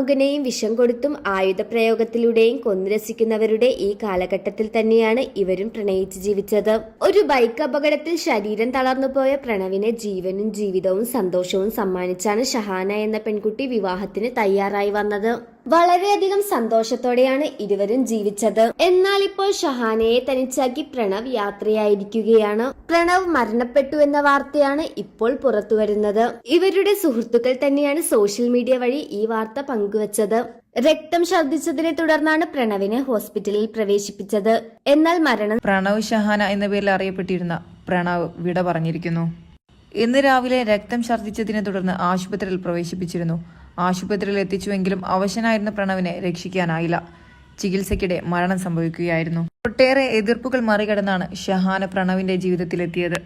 മകനെയും വിഷം കൊടുത്തും ആയുധപ്രയോഗത്തിലൂടെയും കൊന്നുരസിക്കുന്നവരുടെ ഈ കാലഘട്ടത്തിൽ തന്നെയാണ് ഇവരും പ്രണയിച്ച് ജീവിച്ചത്. ഒരു ബൈക്ക് അപകടത്തിൽ ശരീരം തളർന്നുപോയ പ്രണവിനെ ജീവനും ജീവിതവും സന്തോഷവും സമ്മാനിച്ചാണ് ഷഹാന എന്ന പെൺകുട്ടി വിവാഹത്തിന് തയ്യാറായി വന്നത്. വളരെയധികം സന്തോഷത്തോടെയാണ് ഇരുവരും ജീവിച്ചത്. എന്നാൽ ഇപ്പോൾ ഷഹാനയെ തനിച്ചാക്കി പ്രണവ് യാത്രയായിരിക്കുകയാണ്. പ്രണവ് മരണപ്പെട്ടു എന്ന വാർത്തയാണ് ഇപ്പോൾ പുറത്തു വരുന്നത്. ഇവരുടെ സുഹൃത്തുക്കൾ തന്നെയാണ് സോഷ്യൽ മീഡിയ വഴി ഈ വാർത്ത പങ്കുവച്ചത്. രക്തം ഛർദ്ദിച്ചതിനെ തുടർന്നാണ് പ്രണവിനെ ഹോസ്പിറ്റലിൽ പ്രവേശിപ്പിച്ചത്. എന്നാൽ മരണം പ്രണവ് ഷഹാന എന്ന പേരിൽ അറിയപ്പെട്ടിരുന്ന പ്രണവ് വിട പറഞ്ഞിരിക്കുന്നു. ഇന്ന് രാവിലെ രക്തം ഛർദ്ദിച്ചതിനെ തുടർന്ന് ആശുപത്രിയിൽ പ്രവേശിപ്പിച്ചിരുന്നു. ആശുപത്രിയിൽ എത്തിച്ചുവെങ്കിലും അവശനായിരുന്ന പ്രണവിനെ രക്ഷിക്കാനായില്ല. ചികിത്സയ്ക്കിടെ മരണം സംഭവിക്കുകയായിരുന്നു. ഒട്ടേറെ എതിർപ്പുകൾ മറികടന്നാണ് ഷഹാന പ്രണവിന്റെ ജീവിതത്തിലെത്തിയത്.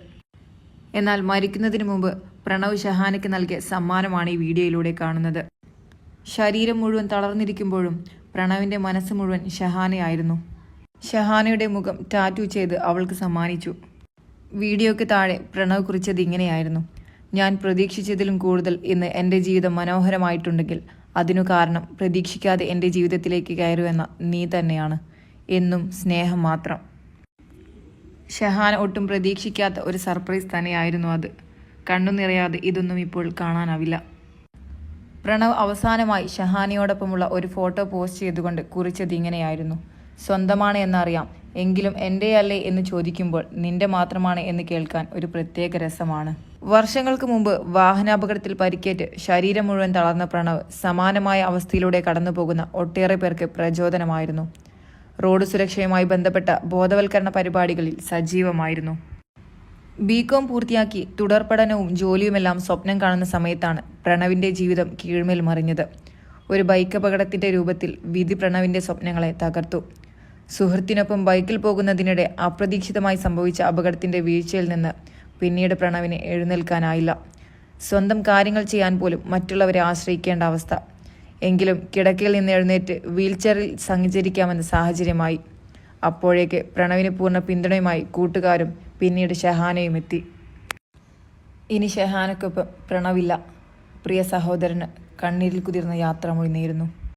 എന്നാൽ മരിക്കുന്നതിന് മുമ്പ് പ്രണവ് ഷഹാനയ്ക്ക് നൽകിയ സമ്മാനമാണ് ഈ വീഡിയോയിലൂടെ കാണുന്നത്. ശരീരം മുഴുവൻ തളർന്നിരിക്കുമ്പോഴും പ്രണവിന്റെ മനസ്സ് മുഴുവൻ ഷഹാനയായിരുന്നു. ഷഹാനയുടെ മുഖം ടാറ്റു ചെയ്ത് അവൾക്ക് സമ്മാനിച്ചു. വീഡിയോയ്ക്ക് താഴെ പ്രണവ് കുറിച്ചത് ഇങ്ങനെയായിരുന്നു. ഞാൻ പ്രതീക്ഷിച്ചതിലും കൂടുതൽ ഇന്ന് എന്റെ ജീവിതം മനോഹരമായിട്ടുണ്ടെങ്കിൽ അതിനു കാരണം പ്രതീക്ഷിക്കാതെ എന്റെ ജീവിതത്തിലേക്ക് കയറുമെന്ന നീ തന്നെയാണ്. എന്നും സ്നേഹം മാത്രം. ഷഹാന ഒട്ടും പ്രതീക്ഷിക്കാത്ത ഒരു സർപ്രൈസ് തന്നെയായിരുന്നു അത്. കണ്ണു നിറയാതെ ഇതൊന്നും ഇപ്പോൾ കാണാനാവില്ല. പ്രണവ് അവസാനമായി ഷഹാനയോടൊപ്പമുള്ള ഒരു ഫോട്ടോ പോസ്റ്റ് ചെയ്തുകൊണ്ട് കുറിച്ചത് ഇങ്ങനെയായിരുന്നു. സ്വന്തമാണ് എന്നറിയാം. എങ്കിലും എന്റെ അല്ലേ എന്ന് ചോദിക്കുമ്പോൾ നിന്റെ മാത്രമാണ് എന്ന് കേൾക്കാൻ ഒരു പ്രത്യേക രസമാണ്. വർഷങ്ങൾക്ക് മുമ്പ് വാഹനാപകടത്തിൽ പരിക്കേറ്റ് ശരീരം മുഴുവൻ തളർന്ന പ്രണവ് സമാനമായ അവസ്ഥയിലൂടെ കടന്നുപോകുന്ന ഒട്ടേറെ പേർക്ക് പ്രചോദനമായിരുന്നു. റോഡ് സുരക്ഷയുമായി ബന്ധപ്പെട്ട ബോധവൽക്കരണ പരിപാടികളിൽ സജീവമായിരുന്നു. ബികോം പൂർത്തിയാക്കി തുടർ പഠനവും ജോലിയുമെല്ലാം സ്വപ്നം കാണുന്ന സമയത്താണ് പ്രണവിന്റെ ജീവിതം കീഴ്മേൽ മറിഞ്ഞത്. ഒരു ബൈക്ക് അപകടത്തിന്റെ രൂപത്തിൽ വിധി പ്രണവിന്റെ സ്വപ്നങ്ങളെ തകർത്തു. സുഹൃത്തിനൊപ്പം ബൈക്കിൽ പോകുന്നതിനിടെ അപ്രതീക്ഷിതമായി സംഭവിച്ച അപകടത്തിന്റെ വീഴ്ചയിൽ നിന്ന് പിന്നീട് പ്രണവിന് എഴുന്നേൽക്കാനായില്ല. സ്വന്തം കാര്യങ്ങൾ ചെയ്യാൻ പോലും മറ്റുള്ളവരെ ആശ്രയിക്കേണ്ട അവസ്ഥ. എങ്കിലും കിടക്കയിൽ നിന്ന് എഴുന്നേറ്റ് വീൽചെയറിൽ സഞ്ചരിക്കാമെന്ന സാഹചര്യമായി. അപ്പോഴേക്ക് പ്രണവിന് പൂർണ പിന്തുണയുമായി കൂട്ടുകാരും പിന്നീട് ഷഹാനയും എത്തി. ഇനി ഷഹാനക്കൊപ്പം പ്രണവില്ല. പ്രിയ സഹോദരന് കണ്ണീരിൽ കുതിർന്ന യാത്ര മൊഴി നേരുന്നു